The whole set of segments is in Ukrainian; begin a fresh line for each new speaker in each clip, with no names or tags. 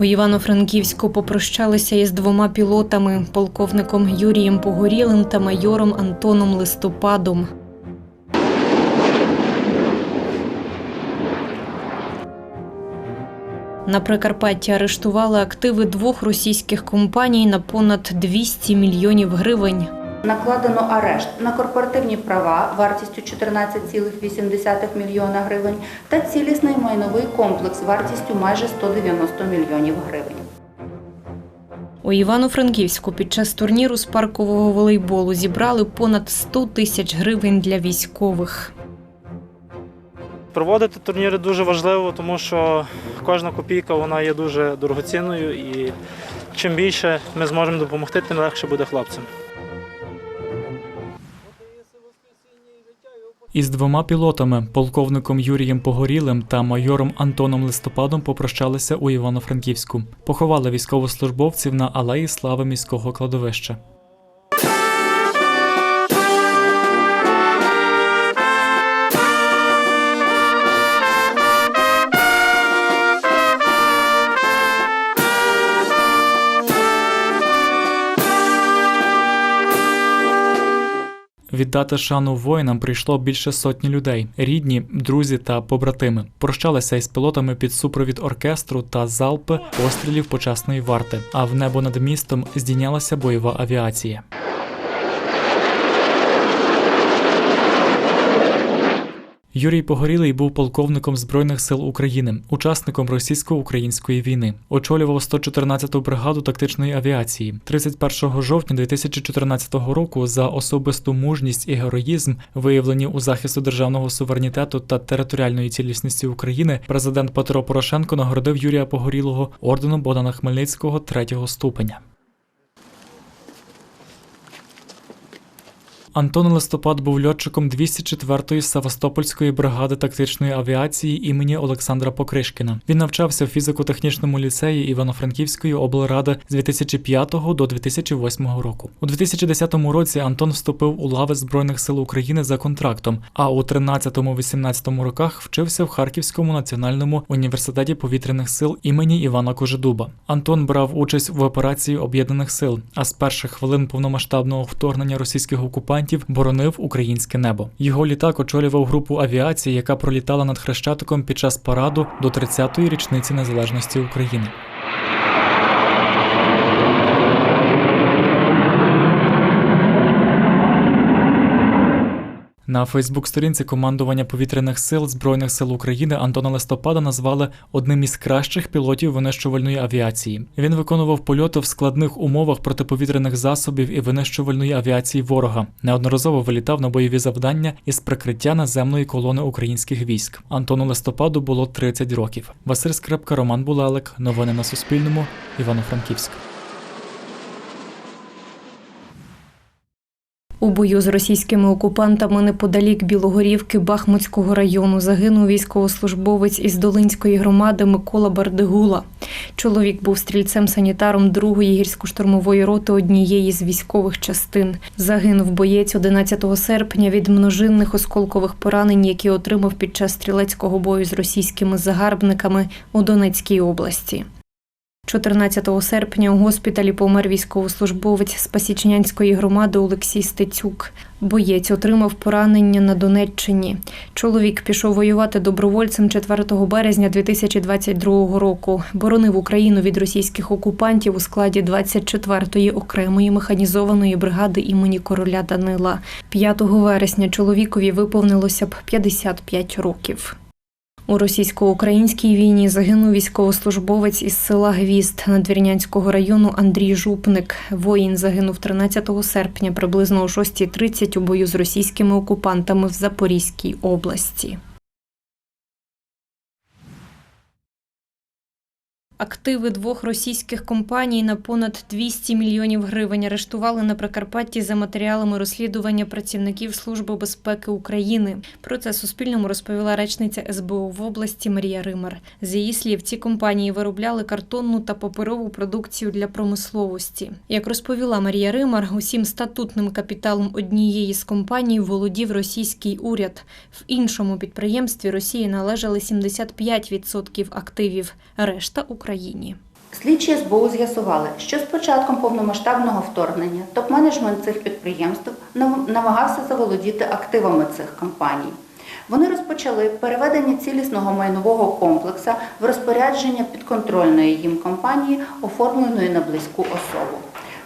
У Івано-Франківську попрощалися із двома пілотами полковником Юрієм Погорілим та майором Антоном Листопадом. На Прикарпатті арештували активи двох російських компаній на понад 200 мільйонів гривень.
Накладено арешт на корпоративні права вартістю 14,8 мільйона гривень та цілісний майновий комплекс вартістю майже 190 мільйонів гривень.
У Івано-Франківську під час турніру з паркового волейболу зібрали понад 100 тисяч гривень для військових.
Проводити турніри дуже важливо, тому що кожна копійка вона є дуже дорогоцінною і чим більше ми зможемо допомогти, тим легше буде хлопцям.
Із двома пілотами, полковником Юрієм Погорілим та майором Антоном Листопадом, попрощалися у Івано-Франківську. Поховали військовослужбовців на алеї слави міського кладовища. Віддати шану воїнам прийшло більше сотні людей: рідні, друзі та побратими. Прощалися із пілотами під супровід оркестру та залпи пострілів почесної варти. А в небо над містом здійнялася бойова авіація. Юрій Погорілий був полковником Збройних сил України, учасником російсько-української війни. Очолював 114-ту бригаду тактичної авіації. 31 жовтня 2014 року за особисту мужність і героїзм, виявлені у захисту державного суверенітету та територіальної цілісності України, президент Петро Порошенко нагородив Юрія Погорілого орденом Богдана Хмельницького третього ступеня. Антон Листопад був льотчиком 204-ї Севастопольської бригади тактичної авіації імені Олександра Покришкіна. Він навчався в фізико-технічному ліцеї Івано-Франківської облради з 2005 до 2008 року. У 2010 році Антон вступив у лави Збройних сил України за контрактом, а у 13-18 роках вчився в Харківському національному університеті повітряних сил імені Івана Кожедуба. Антон брав участь в операції об'єднаних сил, а з перших хвилин повномасштабного вторгнення російських окупантів боронив українське небо. Його літак очолював групу авіації, яка пролітала над Хрещатиком під час параду до 30-ї річниці незалежності України. На Фейсбук-сторінці командування повітряних сил Збройних сил України Антона Листопада назвали одним із кращих пілотів винищувальної авіації. Він виконував польоти в складних умовах протиповітряних засобів і винищувальної авіації ворога. Неодноразово вилітав на бойові завдання із прикриття наземної колони українських військ. Антону Листопаду було 30 років. Василь Скрипка, Роман Булалик. Новини на Суспільному. Івано-Франківськ.
У бою з російськими окупантами неподалік Білогорівки Бахмутського району загинув військовослужбовець із Долинської громади Микола Бардигула. Чоловік був стрільцем-санітаром 2-ї гірсько-штурмової роти однієї з військових частин. Загинув боєць 11 серпня від множинних осколкових поранень, які отримав під час стрілецького бою з російськими загарбниками у Донецькій області. 14 серпня у госпіталі помер військовослужбовець Спасічнянської громади Олексій Стецюк. Боєць отримав поранення на Донеччині. Чоловік пішов воювати добровольцем 4 березня 2022 року. Боронив Україну від російських окупантів у складі 24-ї окремої механізованої бригади імені короля Данила. 5 вересня чоловікові виповнилося б 55 років. У російсько-українській війні загинув військовослужбовець із села Гвіст Надвірнянського району Андрій Жупник. Воїн загинув 13 серпня приблизно о 6.30 у бою з російськими окупантами в Запорізькій області. Активи двох російських компаній на понад 200 мільйонів гривень арештували на Прикарпатті за матеріалами розслідування працівників Служби безпеки України. Про це Суспільному розповіла речниця СБУ в області Марія Римар. З її слів, ці компанії виробляли картонну та паперову продукцію для промисловості. Як розповіла Марія Римар, усім статутним капіталом однієї з компаній володів російський уряд. В іншому підприємстві Росії належали 75% активів, решта Україні.
Слідчі СБУ з'ясували, що з початком повномасштабного вторгнення топ-менеджмент цих підприємств намагався заволодіти активами цих компаній. Вони розпочали переведення цілісного майнового комплексу в розпорядження підконтрольної їм компанії, оформленої на близьку особу.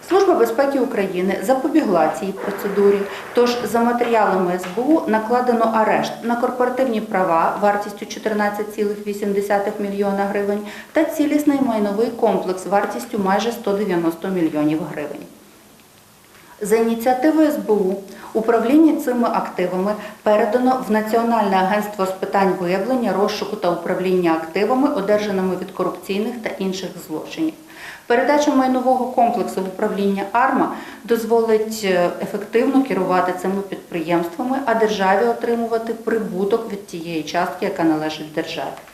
Служба безпеки України запобігла цій процедурі, тож за матеріалами СБУ накладено арешт на корпоративні права вартістю 14,8 мільйона гривень та цілісний майновий комплекс вартістю майже 190 мільйонів гривень. За ініціативою СБУ управління цими активами передано в Національне агентство з питань виявлення, розшуку та управління активами, одержаними від корупційних та інших злочинів. Передача майнового комплексу в управління АРМА дозволить е, ефективно керувати цими підприємствами, а державі отримувати прибуток від тієї частки, яка належить державі.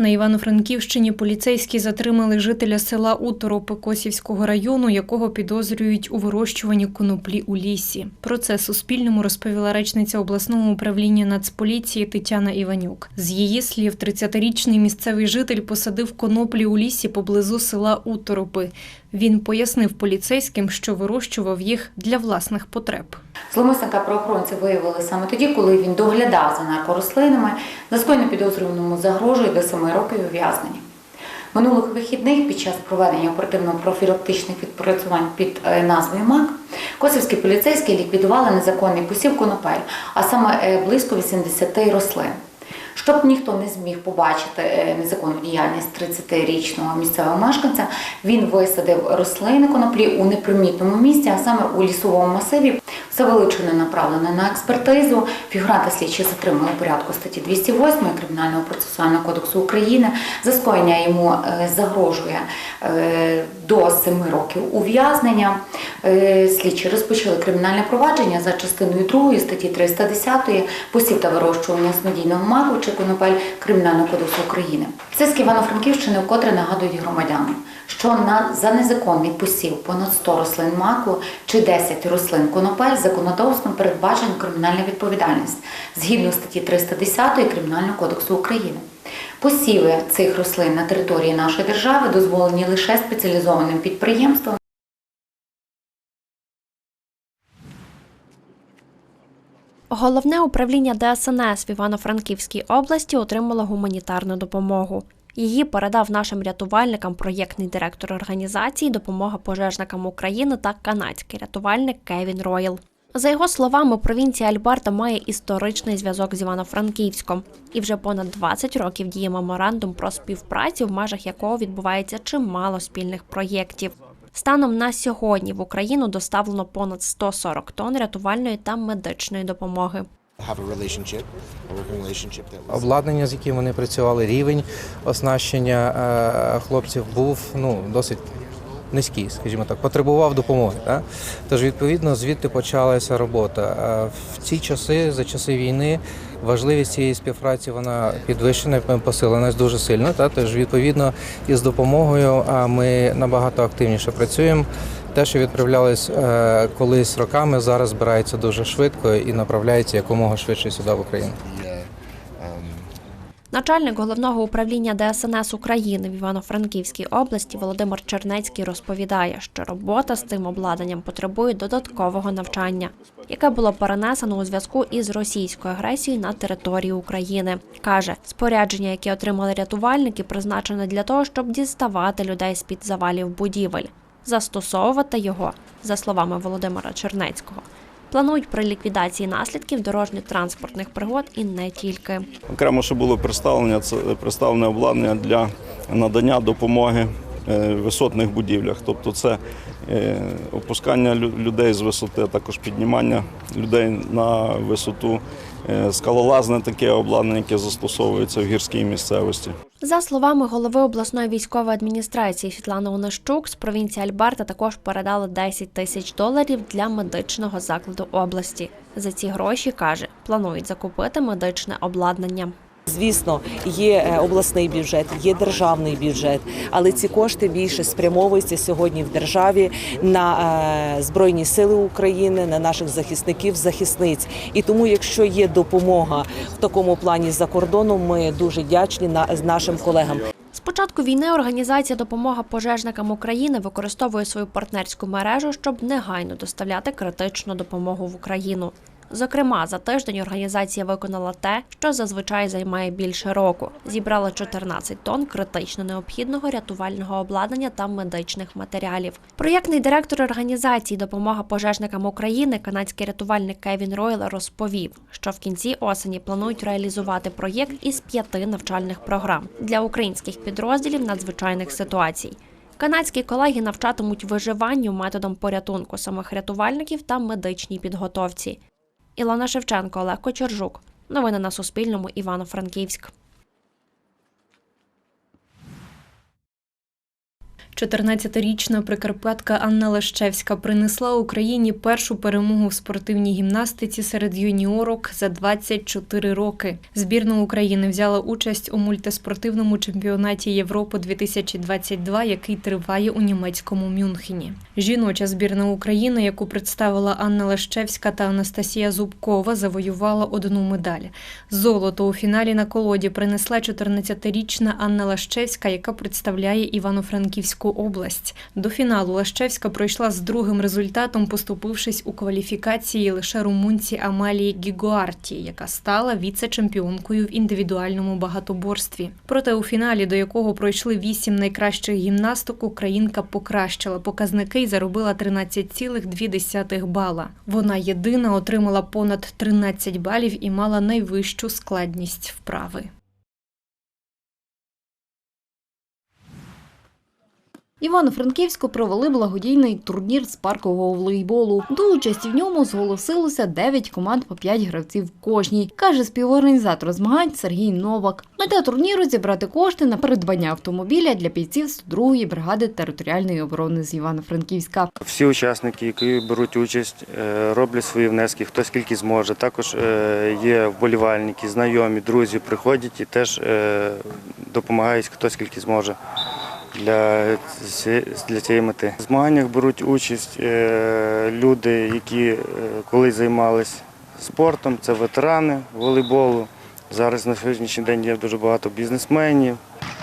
На Івано-Франківщині поліцейські затримали жителя села Уторопи Косівського району, якого підозрюють у вирощуванні коноплі у лісі. Про це Суспільному розповіла речниця обласного управління Нацполіції Тетяна Іванюк. З її слів, 30-річний місцевий житель посадив коноплі у лісі поблизу села Уторопи. Він пояснив поліцейським, що вирощував їх для власних потреб.
Зломисника правоохоронці виявили саме тоді, коли він доглядав за наркорослинами. За скоєно підозрюваному загрожує до 7 років ув'язнення. Минулих вихідних під час проведення оперативно-профілактичних відпрацювань під е, назвою МАК косівські поліцейські ліквідували незаконний посів конопель, а саме е, близько 80 рослин. Щоб ніхто не зміг побачити е, незаконну діяльність 30-річного місцевого мешканця, він висадив рослини коноплі у непримітному місці, а саме у лісовому масиві. Все вилучене направлено на експертизу. Фігуранта слідчі затримали у порядку статті 208 Кримінального процесуального кодексу України. За скоєння йому е, загрожує е, до 7 років ув'язнення. Е, Слідчі розпочали кримінальне провадження за частиною 2 статті 310 посів та вирощування снодійного маку чи конопель Кримінального кодексу України. Циск Івано-Франківщини вкотре нагадують громадянам, що за незаконний посів понад 100 рослин маку чи 10 рослин конопель законодавством передбачена кримінальна відповідальність згідно статті 310 Кримінального кодексу України. Посіви цих рослин на території нашої держави дозволені лише спеціалізованим підприємствам.
Головне управління ДСНС в Івано-Франківській області отримало гуманітарну допомогу. Її передав нашим рятувальникам проєктний директор організації Допомога пожежникам України та канадський рятувальник Кевін Ройл. За його словами, провінція Альберта має історичний зв'язок з Івано-Франківськом, і вже понад 20 років діє меморандум про співпрацю, в межах якого відбувається чимало спільних проєктів. Станом на сьогодні в Україну доставлено понад 140 тонн рятувальної та медичної допомоги.
обладнання, з яким вони працювали, рівень оснащення е, хлопців був ну, досить низький, скажімо так, потребував допомоги. Так? Тож, відповідно, звідти почалася робота. Е, В ці часи, за часи війни, важливість цієї співпраці вона підвищена, посилена дуже сильно. Так? Тож, відповідно, із допомогою ми набагато активніше працюємо. Те, що відправлялось е, колись роками, зараз збирається дуже швидко і направляється якомога швидше сюди в Україну.
Начальник головного управління ДСНС України в Івано-Франківській області Володимир Чернецький розповідає, що робота з цим обладнанням потребує додаткового навчання, яке було перенесено у зв'язку із російською агресією на території України. каже, спорядження, яке отримали рятувальники, призначене для того, щоб діставати людей з під завалів будівель. Застосовувати його, за словами Володимира Чернецького, планують при ліквідації наслідків дорожньо-транспортних пригод і не тільки.
Окремо ще було представлення це представлене обладнання для надання допомоги е, висотних будівлях. Тобто це е, опускання людей з висоти, також піднімання людей на висоту. Е, Скалолазне таке обладнання, яке застосовується в гірській місцевості.
За словами голови обласної військової адміністрації Світлани Онищук, з провінції Альберта також передали 10 тисяч доларів для медичного закладу області. За ці гроші каже, планують закупити медичне обладнання.
Звісно, є е, обласний бюджет, є державний бюджет, але ці кошти більше спрямовуються сьогодні в державі на е, збройні сили України, на наших захисників, захисниць. І тому, якщо є допомога в такому плані за кордоном, ми дуже вдячні на нашим колегам.
З початку війни організація Допомога пожежникам України використовує свою партнерську мережу, щоб негайно доставляти критичну допомогу в Україну. Зокрема, за тиждень організація виконала те, що зазвичай займає більше року. Зібрала 14 тонн критично необхідного рятувального обладнання та медичних матеріалів. Проєктний директор організації Допомога пожежникам України, канадський рятувальник Кевін Ройл, розповів, що в кінці осені планують реалізувати проєкт із п'яти навчальних програм для українських підрозділів надзвичайних ситуацій. Канадські колеги навчатимуть виживанню методом порятунку самих рятувальників та медичній підготовці. Ілона Шевченко, Олег Кочержук. Новини на Суспільному. Івано-Франківськ.
14-річна прикарпатка Анна Лещевська принесла Україні першу перемогу в спортивній гімнастиці серед юніорок за 24 роки. Збірна України взяла участь у мультиспортивному чемпіонаті Європи 2022, який триває у німецькому Мюнхені. Жіноча збірна України, яку представила Анна Лещевська та Анастасія Зубкова, завоювала одну медаль. Золото у фіналі на колоді принесла 14-річна Анна Лащевська, яка представляє Івано-Франківську область. До фіналу Лащевська пройшла з другим результатом, поступившись у кваліфікації лише румунці Амалії Гігуарті, яка стала віце-чемпіонкою в індивідуальному багатоборстві. Проте у фіналі, до якого пройшли вісім найкращих гімнасток, українка покращила показники і заробила 13,2 бала. Вона єдина отримала понад 13 балів і мала найвищу складність вправи.
Івано-Франківську провели благодійний турнір з паркового волейболу. До участі в ньому зголосилося 9 команд по 5 гравців кожній, каже співорганізатор змагань Сергій Новак. Мета турніру зібрати кошти на придбання автомобіля для бійців 102-ї бригади територіальної оборони з Івано-Франківська.
Всі учасники, які беруть участь, е, роблять свої внески, хто скільки зможе. Також е, є вболівальники, знайомі, друзі приходять і теж е, допомагають, хто скільки зможе для, для цієї мети. В змаганнях беруть участь е, люди, які е, колись займалися спортом, це ветерани волейболу. Зараз на сьогоднішній день є дуже багато бізнесменів,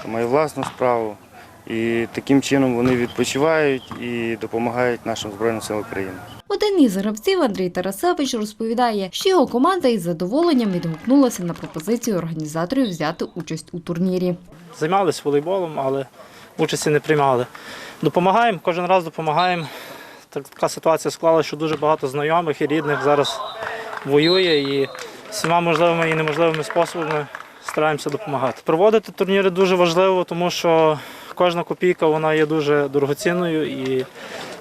має власну справу. І таким чином вони відпочивають і допомагають нашим Збройним силам України.
Один із гравців Андрій Тарасевич розповідає, що його команда із задоволенням відгукнулася на пропозицію організаторів взяти участь у турнірі.
Займалися волейболом, але участі не приймали. Допомагаємо, кожен раз допомагаємо. Така ситуація склалася, що дуже багато знайомих і рідних зараз воює і всіма можливими і неможливими способами стараємося допомагати. Проводити турніри дуже важливо, тому що кожна копійка вона є дуже дорогоцінною і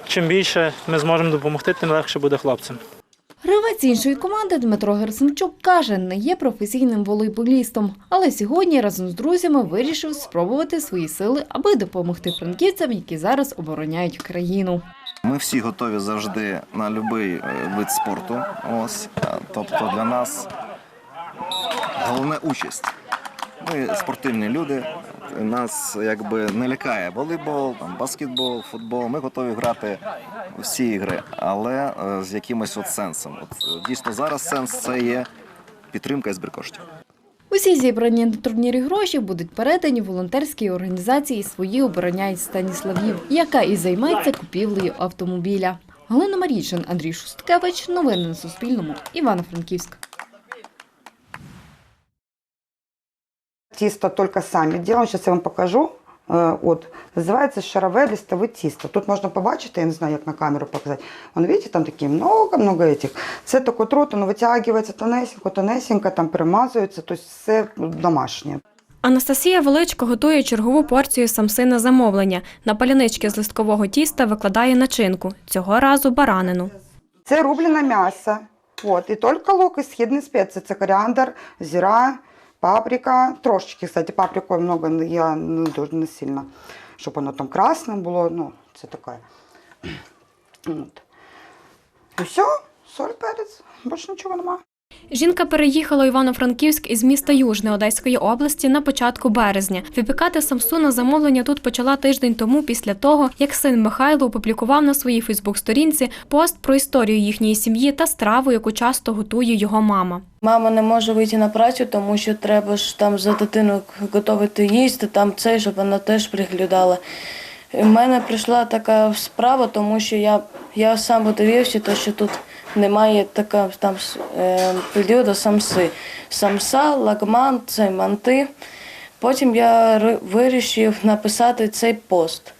чим більше ми зможемо допомогти, тим легше буде хлопцям.
Гравець іншої команди Дмитро Герсенчук каже, не є професійним волейболістом, але сьогодні разом з друзями вирішив спробувати свої сили, аби допомогти франківцям, які зараз обороняють країну.
Ми всі готові завжди на будь-який вид спорту. Ось е, тобто для нас головне участь. Ми спортивні люди. Нас якби не лякає волейбол, там баскетбол, футбол. Ми готові грати всі ігри, але е, з якимось от сенсом. От е, дійсно зараз сенс це є підтримка і збір.
Усі зібрані на турнірі гроші будуть передані волонтерській організації «Свої обороняють Станіславів, яка і займається купівлею автомобіля. Галина Марійчин, Андрій Шусткевич. Новини на Суспільному. Івано-Франківськ.
Тісто только сами делаем. Сейчас я вам покажу. Е, От, називається шарове листове тісто. Тут можна побачити, я не знаю, як на камеру показати. Вон, видите, там такі много-много этих. Це так от рот, воно витягується тонесенько, тонесенько, там перемазується, тобто все домашнє.
Анастасія Величко готує чергову порцію самси на замовлення. На палянички з листкового тіста викладає начинку. Цього разу баранину.
Це рублене м'ясо. От, і тільки лук і східні спеції. Це коріандр, зіра, паприка. Трошечки, кстати, паприку много, я не дуже не сильно, щоб воно там красне було. Ну, це таке. От. Все, соль, перець, більше нічого немає.
Жінка переїхала у Івано-Франківськ із міста Южне Одеської області на початку березня. Випікати самсу на замовлення тут почала тиждень тому після того, як син Михайло опублікував на своїй Фейсбук-сторінці пост про історію їхньої сім'ї та страву, яку часто готує його мама.
Мама не може вийти на працю, тому що треба ж там за дитину готувати їсти, там це, щоб вона теж приглядала. У мене прийшла така справа, тому що я, я сам подивився, те, що тут немає така там е, періоду самси. Самса, лагман, це манти. Потім я вирішив написати цей пост.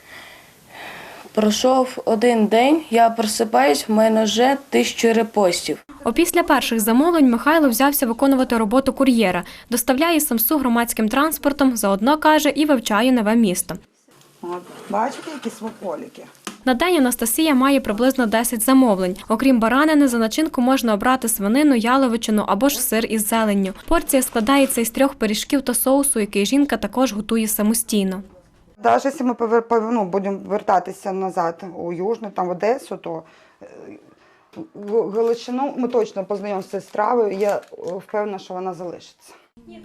Пройшов один день, я просипаюсь, в мене вже тисячу репостів.
Опісля перших замовлень Михайло взявся виконувати роботу кур'єра, доставляє самсу громадським транспортом, заодно каже і вивчає нове місто.
От, бачите, які смаколики?
На день Анастасія має приблизно 10 замовлень. Окрім баранини, за начинку можна обрати свинину, яловичину або ж сир із зеленню. Порція складається із трьох пиріжків та соусу, який жінка також готує самостійно.
Навіть якщо ми ну, будемо вертатися назад у Южну, там в Одесу, то е, Галичину ми точно познайомимося з стравою, я е, впевнена, що вона залишиться.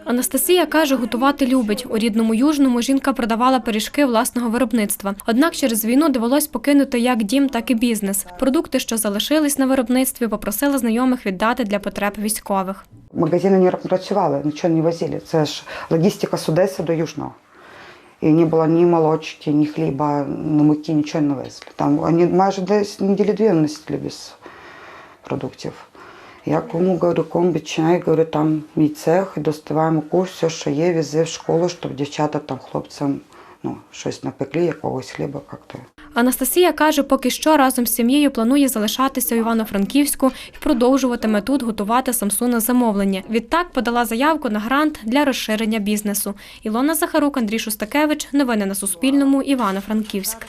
Анастасія каже, готувати любить. У рідному южному жінка продавала пиріжки власного виробництва. Однак через війну довелось покинути як дім, так і бізнес. Продукти, що залишились на виробництві, попросила знайомих віддати для потреб військових.
Магазини не працювали, нічого не возили. Це ж логістика з Одеси до Южного. І не було ні молочки, ні хліба, ні муки, нічого не везли. Там вони майже десь неділі дві носили без продуктів. Я кому говорю, комбі чай, говорю, там мій цех, доставай муку, все, що є, вези в школу, щоб дівчата там хлопцям ну, щось напекли, якогось хліба як-то.
Анастасія каже, поки що разом з сім'єю планує залишатися у Івано-Франківську і продовжуватиме тут готувати самсу на замовлення. Відтак подала заявку на грант для розширення бізнесу. Ілона Захарук, Андрій Шустакевич. Новини на Суспільному. Івано-Франківськ.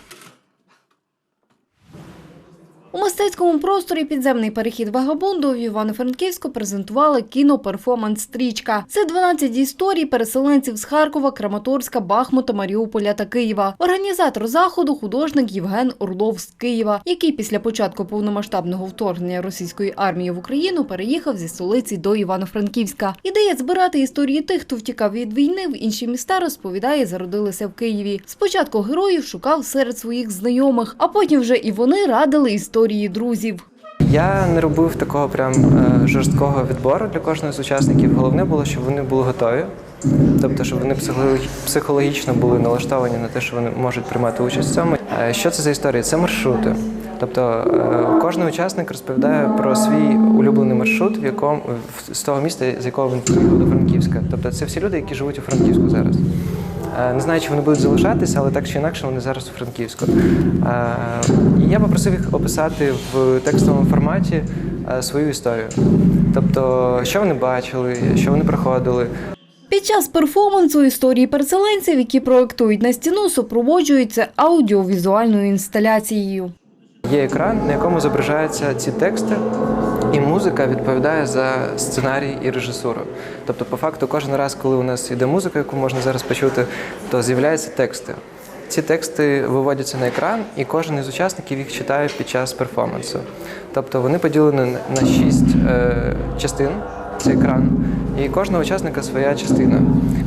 У мистецькому просторі підземний перехід вагабунду в Івано-Франківську презентували кіноперформанс Стрічка. Це 12 історій переселенців з Харкова, Краматорська, Бахмута, Маріуполя та Києва. Організатор заходу художник Євген Орлов з Києва, який після початку повномасштабного вторгнення російської армії в Україну переїхав зі столиці до Івано-Франківська. Ідея збирати історії тих, хто втікав від війни в інші міста, розповідає, зародилася в Києві. Спочатку героїв шукав серед своїх знайомих, а потім вже і вони радили історії друзів.
Я не робив такого прям е, жорсткого відбору для кожного з учасників. Головне було, щоб вони були готові. Тобто, щоб вони психологі- психологічно були налаштовані на те, що вони можуть приймати участь в цьому. Е, Що це за історія? Це маршрути. Тобто е, кожен учасник розповідає про свій улюблений маршрут, в якому з того міста, з якого він приїхав до Франківська. Тобто це всі люди, які живуть у Франківську зараз. Е, Не знаю, чи вони будуть залишатися, але так чи інакше вони зараз у Франківську. Е, І я попросив їх описати в текстовому форматі е, свою історію. Тобто, що вони бачили, що вони проходили,
Під час перформансу історії переселенців, які проектують на стіну, супроводжуються аудіовізуальною інсталяцією.
Є екран, на якому зображаються ці тексти, і музика відповідає за сценарій і режисуру. Тобто, по факту, кожен раз, коли у нас йде музика, яку можна зараз почути, то з'являються тексти. Ці тексти виводяться на екран, і кожен із учасників їх читає під час перформансу. Тобто вони поділені на шість е, частин. Це екран, і кожного учасника своя частина.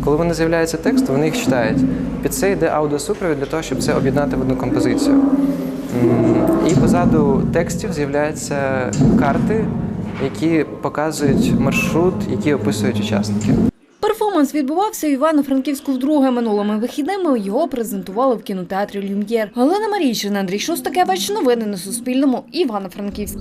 Коли вони з'являється текст, вони їх читають. Під це йде аудіосупровід для того, щоб це об'єднати в одну композицію. І позаду текстів з'являються карти, які показують маршрут, які описують учасники.
Перформанс відбувався у Івано-Франківську вдруге минулими вихідними. Його презентували в кінотеатрі Люм'єр. Галина Марійчина, Андрій Шостакевич. Новини на Суспільному. Івано-Франківськ.